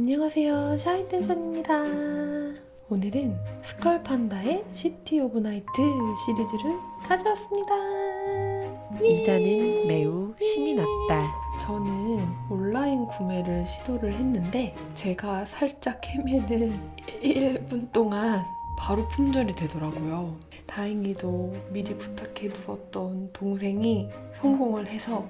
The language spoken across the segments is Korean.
안녕하세요. 샤이텐션입니다. 오늘은 스컬판다의 시티 오브 나이트 시리즈를 가져왔습니다. 이자는 매우 신이 났다. 저는 온라인 구매를 시도를 했는데 제가 살짝 헤매는 1분 동안 바로 품절이 되더라고요. 다행히도 미리 부탁해 두었던 동생이 성공을 해서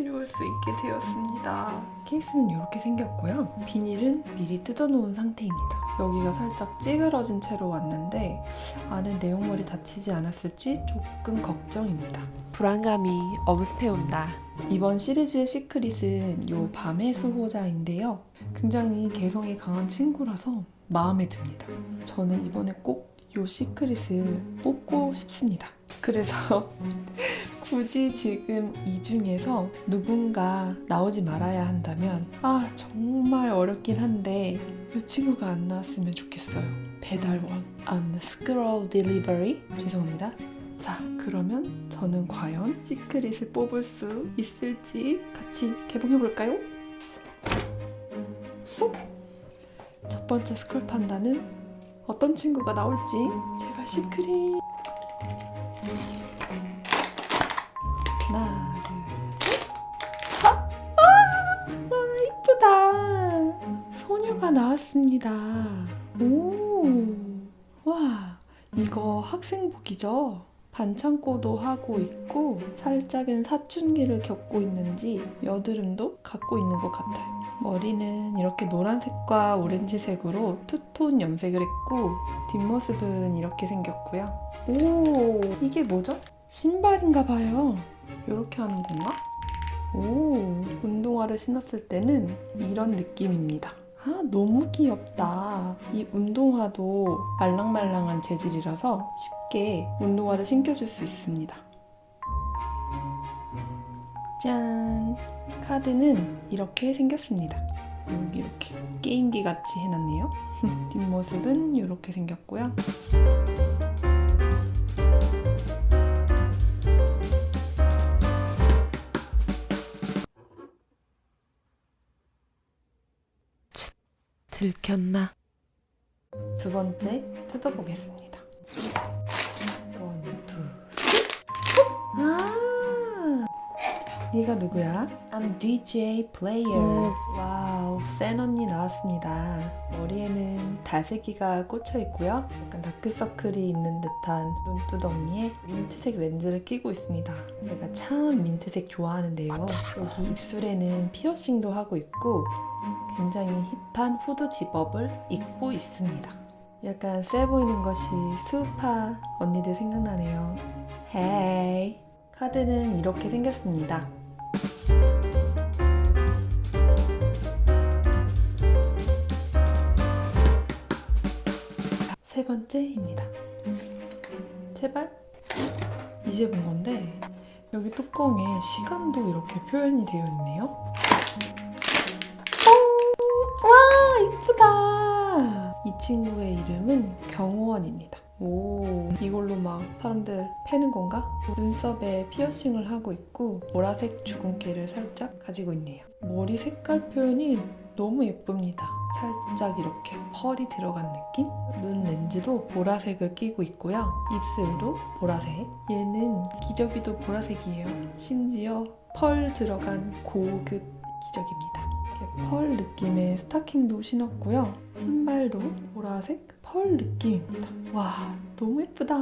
데려올 수 있게 되었습니다. 케이스는 이렇게 생겼고요. 비닐은 미리 뜯어놓은 상태입니다. 여기가 살짝 찌그러진 채로 왔는데 안에 내용물이 다치지 않았을지 조금 걱정입니다. 불안감이 엄습해온다. 이번 시리즈의 시크릿은 요 밤의 수호자인데요. 굉장히 개성이 강한 친구라서 마음에 듭니다. 저는 이번에 꼭 요 시크릿을 뽑고 싶습니다. 그래서 굳이 지금 이 중에서 누군가 나오지 말아야 한다면 아 정말 어렵긴 한데 이 친구가 안 나왔으면 좋겠어요. 배달원 안 스크롤 딜리버리 죄송합니다. 자, 그러면 저는 과연 시크릿을 뽑을 수 있을지 같이 개봉해 볼까요? 첫 번째 스크롤 판다는 어떤 친구가 나올지 제발 시크릿. 하나, 둘, 셋. 아, 아, 와, 이쁘다. 소녀가 나왔습니다. 오, 와, 이거 학생복이죠? 반창고도 하고 있고 살짝은 사춘기를 겪고 있는지 여드름도 갖고 있는 것 같아요. 머리는 이렇게 노란색과 오렌지색으로 투톤 염색을 했고 뒷모습은 이렇게 생겼고요. 오 이게 뭐죠? 신발인가 봐요. 이렇게 하는 건가? 오 운동화를 신었을 때는 이런 느낌입니다. 아 너무 귀엽다. 이 운동화도 말랑말랑한 재질이라서 쉽게 운동화를 신겨줄 수 있습니다. 짠! 카드는 이렇게 생겼습니다. 여기 이렇게 게임기 같이 해놨네요. 뒷모습은 이렇게 생겼고요. 들켰나? 두 번째 뜯어보겠습니다. 얘가 누구야? I'm DJ Player. 음. 와우, 센 언니 나왔습니다. 머리에는 다슬기가 꽂혀 있고요. 약간 다크서클이 있는 듯한 눈두덩이에 민트색 렌즈를 끼고 있습니다. 제가 참 민트색 좋아하는데요. 여기 입술에는 피어싱도 하고 있고 굉장히 힙한 후드 집업을 입고 있습니다. 약간 세 보이는 것이 수우파 언니들 생각나네요. 헤이. 카드는 이렇게 생겼습니다. 번째입니다. 제발. 이제 본 건데 여기 뚜껑에 시간도 이렇게 표현이 되어 있네요. 와 이쁘다. 이 친구의 이름은 경호원입니다. 오 이걸로 막 사람들 패는 건가? 눈썹에 피어싱을 하고 있고 보라색 주근깨를 살짝 가지고 있네요. 머리 색깔 표현이 너무 예쁩니다. 살짝 이렇게 펄이 들어간 느낌? 눈 렌즈도 보라색을 끼고 있고요. 입술도 보라색. 얘는 기저귀도 보라색이에요. 심지어 펄 들어간 고급 기저귀입니다. 펄 느낌의 스타킹도 신었고요. 신발도 보라색 펄 느낌입니다. 와, 너무 예쁘다.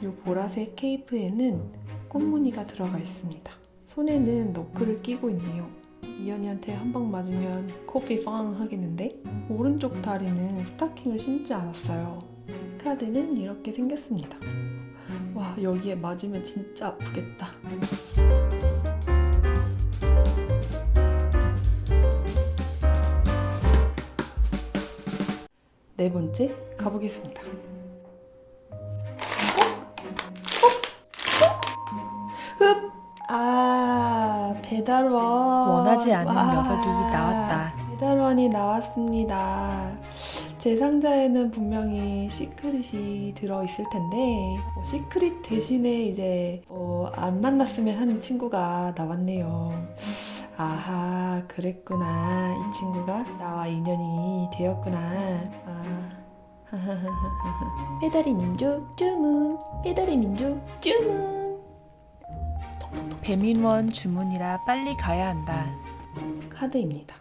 이 보라색 케이프에는 꽃무늬가 들어가 있습니다. 손에는 너클을 끼고 있네요. 이연이한테 한 방 맞으면 코피 빵 하겠는데? 오른쪽 다리는 스타킹을 신지 않았어요. 카드는 이렇게 생겼습니다. 와, 여기에 맞으면 진짜 아프겠다. 네 번째 가보겠습니다. 흡! 아 배달원 원하지 않은 와, 녀석이 나왔다. 배달원이 나왔습니다. 제 상자에는 분명히 시크릿이 들어 있을 텐데 어, 시크릿 대신에 이제 어, 안 만났으면 하는 친구가 나왔네요. 아하, 그랬구나. 이 친구가 나와 인연이 되었구나. 아. 페다리 민족 주문, 페다리 민족 주문. 배민원 주문이라 빨리 가야 한다. 카드입니다.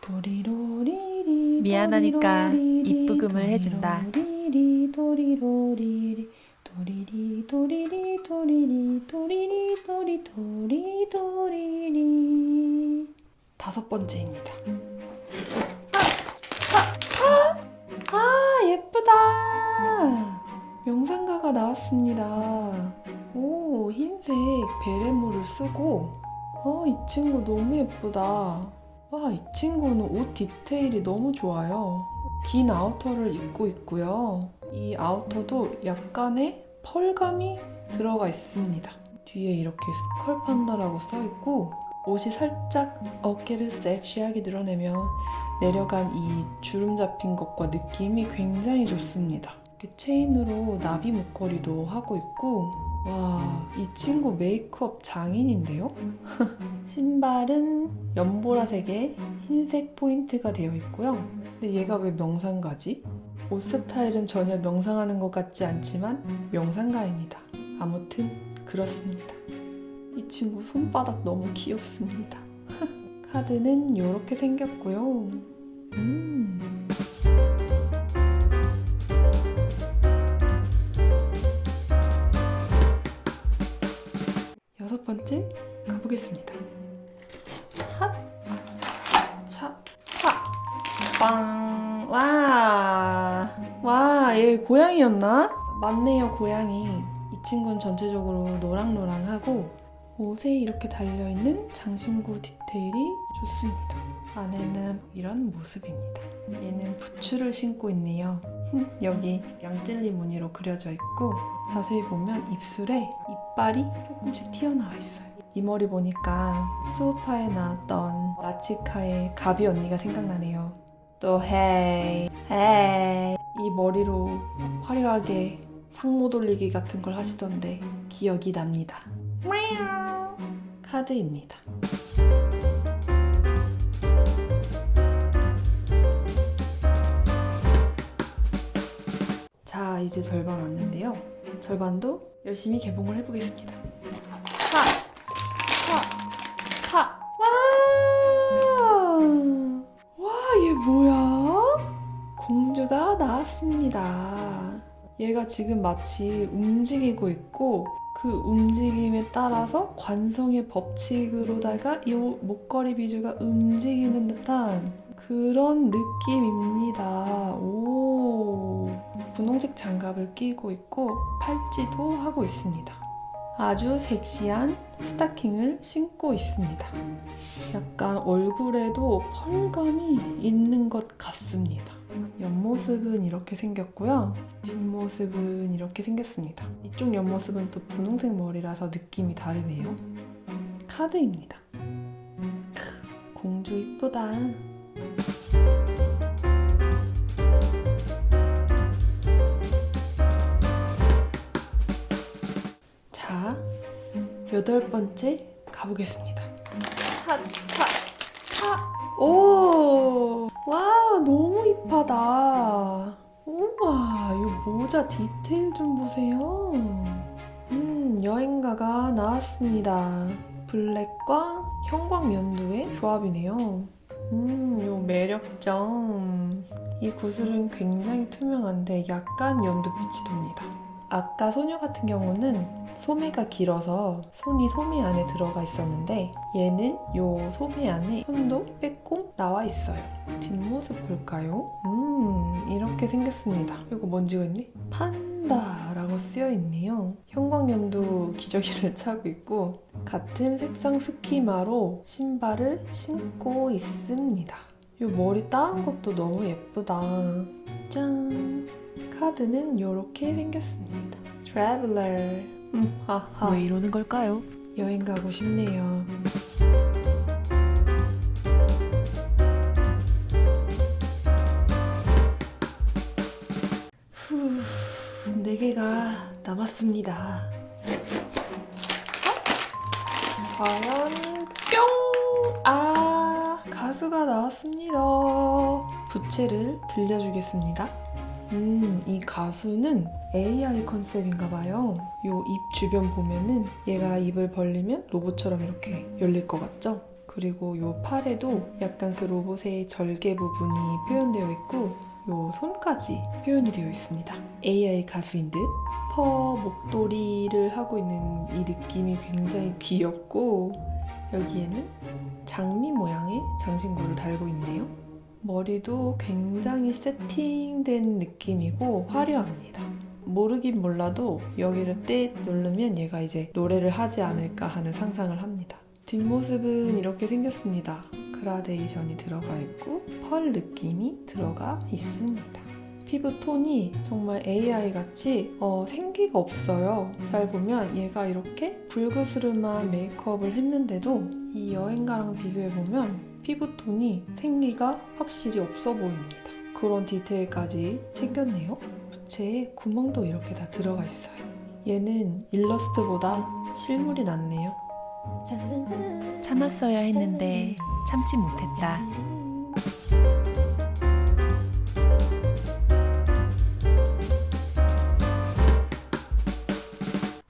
도리로리리 미안하니까 입부금을 해준다. 도리로리리 도리로리리 도리리 도리리 도리리 도리리 도리 도리 도리리 다섯 번째입니다. 아, 아, 아 예쁘다. 명상가가 나왔습니다. 오 흰색 베레모를 쓰고 어, 이 친구 너무 예쁘다. 와, 이 친구는 옷 디테일이 너무 좋아요. 긴 아우터를 입고 있고요. 이 아우터도 약간의 펄감이 들어가 있습니다. 뒤에 이렇게 스컬 판다라고 써 있고 옷이 살짝 어깨를 섹시하게 드러내면 내려간 이 주름 잡힌 것과 느낌이 굉장히 좋습니다. 이렇게 체인으로 나비 목걸이도 하고 있고 와, 이 친구 메이크업 장인인데요? 신발은 연보라색에 흰색 포인트가 되어 있고요. 근데 얘가 왜 명상가지? 옷 스타일은 전혀 명상하는 것 같지 않지만 명상가입니다. 아무튼 그렇습니다. 이 친구 손바닥 너무 귀엽습니다. 카드는 이렇게 생겼고요. 음. 여섯 번째 가보겠습니다. 핫, 차, 차, 빵, 와, 와, 얘 고양이였나? 맞네요, 고양이. 이 친구는 전체적으로 노랑노랑하고 옷에 이렇게 달려있는 장신구 디테일이 좋습니다. 안에는 이런 모습입니다. 얘는 부츠를 신고 있네요. 여기 양젤리 무늬로 그려져 있고 자세히 보면 입술에 이빨이 조금씩 튀어나와 있어요. 이 머리 보니까 수우파에 나왔던 나치카의 가비 언니가 생각나네요. 또 헤이 헤이 이 머리로 화려하게 상모 돌리기 같은 걸 하시던데 기억이 납니다. 카드입니다. 자, 이제 절반 왔는데요. 절반도 열심히 개봉을 해보겠습니다. 파! 파! 파! 와! 와, 얘 뭐야? 공주가 나왔습니다. 얘가 지금 마치 움직이고 있고 그 움직임에 따라서 관성의 법칙으로다가 이 목걸이 비주가 움직이는 듯한 그런 느낌입니다. 오. 분홍색 장갑을 끼고 있고 팔찌도 하고 있습니다. 아주 섹시한 스타킹을 신고 있습니다. 약간 얼굴에도 펄감이 있는 것 같습니다. 옆모습은 이렇게 생겼고요. 뒷모습은 이렇게 생겼습니다. 이쪽 옆모습은 또 분홍색 머리라서 느낌이 다르네요. 카드입니다. 크, 공주 이쁘다. 여덟 번째 가보겠습니다. 차, 차, 차. 오, 와, 너무 이쁘다. 우와, 이 모자 디테일 좀 보세요. 음, 여행가가 나왔습니다. 블랙과 형광 연두의 조합이네요. 음, 요 매력점. 이 구슬은 굉장히 투명한데 약간 연두빛이 돕니다. 아까 소녀 같은 경우는 소매가 길어서 손이 소매 안에 들어가 있었는데 얘는 요 소매 안에 손도 빼꼼 나와 있어요. 뒷모습 볼까요? 음 이렇게 생겼습니다. 이거 뭔지가 있니? 판다 라고 쓰여 있네요. 형광연두 기저귀를 차고 있고 같은 색상 스키마로 신발을 신고 있습니다. 이 머리 따은 것도 너무 예쁘다. 짠! 카드는 이렇게 생겼습니다. Traveler. 음, 하하. 왜 이러는 걸까요? 여행 가고 싶네요. 후, 네 개가 남았습니다. 과연 뿅! 아, 가수가 나왔습니다. 부채를 들려주겠습니다. 음, 이 가수는 AI 컨셉인가 봐요. 요 입 주변 보면은 얘가 입을 벌리면 로봇처럼 이렇게 열릴 것 같죠? 그리고 요 팔에도 약간 그 로봇의 절개 부분이 표현되어 있고 요 손까지 표현이 되어 있습니다. AI 가수인 듯. 퍼 목도리를 하고 있는 이 느낌이 굉장히 귀엽고 여기에는 장미 모양의 장신구를 달고 있네요. 머리도 굉장히 세팅된 느낌이고 화려합니다. 모르긴 몰라도 여기를 떼 누르면 얘가 이제 노래를 하지 않을까 하는 상상을 합니다. 뒷모습은 이렇게 생겼습니다. 그라데이션이 들어가 있고 펄 느낌이 들어가 있습니다. 피부 톤이 정말 AI 같이 어, 생기가 없어요. 잘 보면 얘가 이렇게 붉으스름한 메이크업을 했는데도 이 여행가랑 비교해 보면 피부 톤이 생기가 확실히 없어 보입니다. 그런 디테일까지 챙겼네요. 부채에 구멍도 이렇게 다 들어가 있어요. 얘는 일러스트보다 실물이 낫네요. 참았어야 했는데 참지 못했다.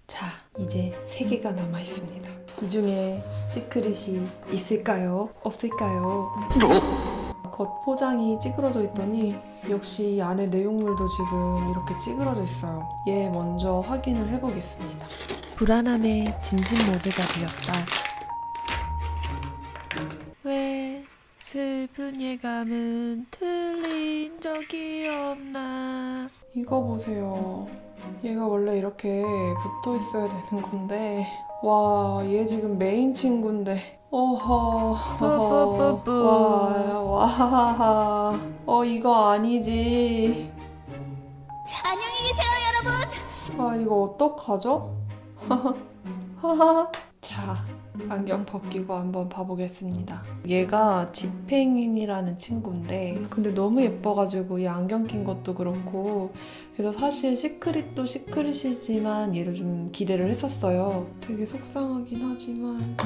자, 이제 세 개가 남아 있습니다. 이 중에 시크릿이 있을까요? 없을까요? 겉 포장이 찌그러져 있더니 역시 이 안에 내용물도 지금 이렇게 찌그러져 있어요. 얘 먼저 확인을 해보겠습니다. 불안함의 진심 모드가 되었다. 왜 슬픈 예감은 틀린 적이 없나? 이거 보세요. 얘가 원래 이렇게 붙어 있어야 되는 건데, 와, 얘 지금 메인 친구인데, 어허, 뿌뿌뿌뿌. 와, 와, 어, 이거 아니지. 안녕히 계세요, 여러분. 아, 이거 어떡하죠? 자, 안경 벗기고 한번 봐보겠습니다. 얘가 지팽인이라는 친구인데, 근데 너무 예뻐가지고 이 안경 낀 것도 그렇고, 그래서 사실 시크릿도 시크릿이지만 얘를 좀 기대를 했었어요. 되게 속상하긴 하지만.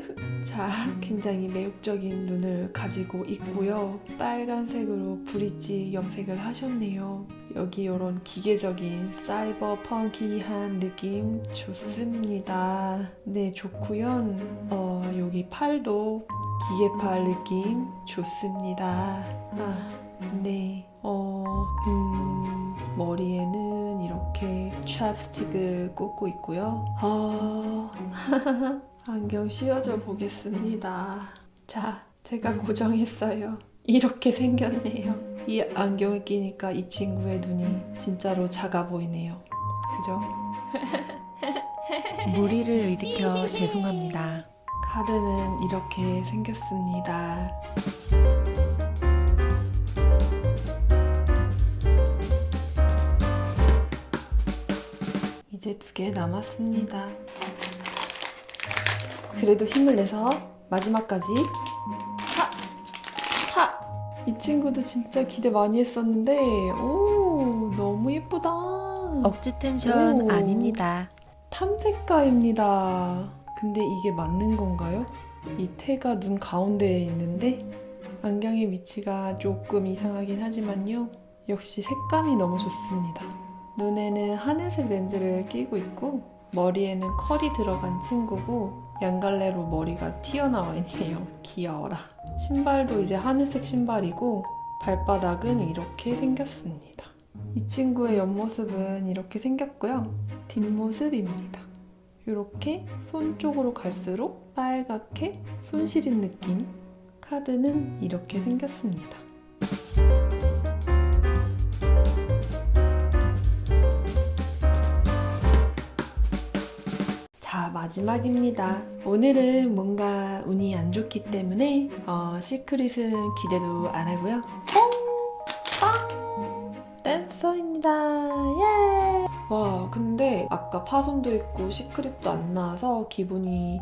자, 굉장히 매혹적인 눈을 가지고 있고요. 빨간색으로 브릿지 염색을 하셨네요. 여기 이런 기계적인 사이버 펑키한 느낌 좋습니다. 네, 좋고요. 어, 여기 팔도 기계팔 느낌 좋습니다. 아, 네. 어, 음, 머리에는 이렇게 찹스틱을 꽂고 있고요. 아, 안경 씌워줘 보겠습니다. 자, 제가 고정했어요. 이렇게 생겼네요. 이 안경을 끼니까 이 친구의 눈이 진짜로 작아 보이네요. 그죠? 무리를 일으켜 죄송합니다. 카드는 이렇게 생겼습니다. 이제 두 개 남았습니다. 그래도 힘을 내서 마지막까지 하! 하! 이 친구도 진짜 기대 많이 했었는데 오 너무 예쁘다. 억지 텐션 오. 아닙니다. 탐색가입니다. 근데 이게 맞는 건가요? 이 태가 눈 가운데에 있는데 안경의 위치가 조금 이상하긴 하지만요. 역시 색감이 너무 좋습니다. 눈에는 하늘색 렌즈를 끼고 있고 머리에는 컬이 들어간 친구고 양갈래로 머리가 튀어나와 있네요. 귀여워라. 신발도 이제 하늘색 신발이고 발바닥은 이렇게 생겼습니다. 이 친구의 옆모습은 이렇게 생겼고요. 뒷모습입니다. 이렇게 손 쪽으로 갈수록 빨갛게 손 시린 느낌. 카드는 이렇게 생겼습니다. 마지막입니다. 오늘은 뭔가 운이 안 좋기 때문에 어, 시크릿은 기대도 안 하고요. 댄서입니다. 예! 와, 근데 아까 파손도 있고 시크릿도 안 나와서 기분이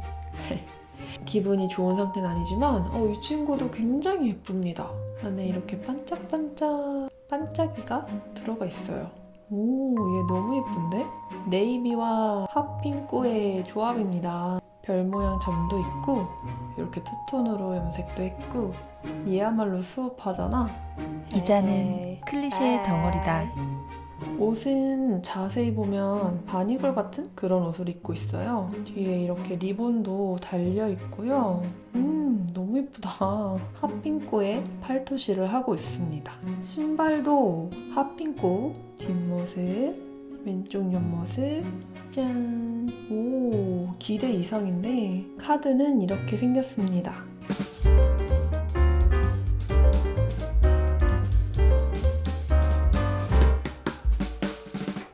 기분이 좋은 상태는 아니지만 어, 이 친구도 굉장히 예쁩니다. 안에 이렇게 반짝반짝 반짝이가 들어가 있어요. 오, 얘 너무 예쁜데? 네이비와 핫핑크의 조합입니다. 별 모양 점도 있고 이렇게 투톤으로 염색도 했고 얘야말로 수업하잖아. 이자는. 클리셰의 덩어리다. 옷은 자세히 보면 바니걸 같은 그런 옷을 입고 있어요. 뒤에 이렇게 리본도 달려 있고요. 음, 너무 예쁘다. 핫핑크에 팔토시를 하고 있습니다. 신발도 핫핑크 뒷모습, 왼쪽 옆모습, 짠. 오, 기대 이상인데 카드는 이렇게 생겼습니다.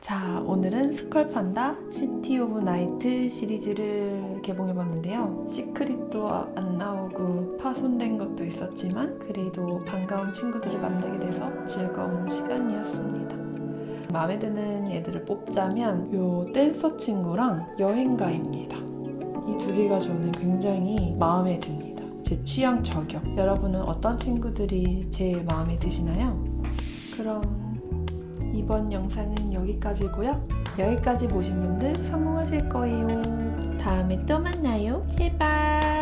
자, 오늘은 스컬판다 시티 오브 나이트 시리즈를 개봉해봤는데요. 시크릿도 안 나오고 파손된 것도 있었지만 그래도 반가운 친구들을 만나게 돼서 즐거운 시간이었습니다. 마음에 드는 애들을 뽑자면 요 댄서 친구랑 여행가입니다. 이 두 개가 저는 굉장히 마음에 듭니다. 제 취향 저격. 여러분은 어떤 친구들이 제일 마음에 드시나요? 그럼 이번 영상은 여기까지고요. 여기까지 보신 분들 성공하실 거예요. 다음에 또 만나요. 제발.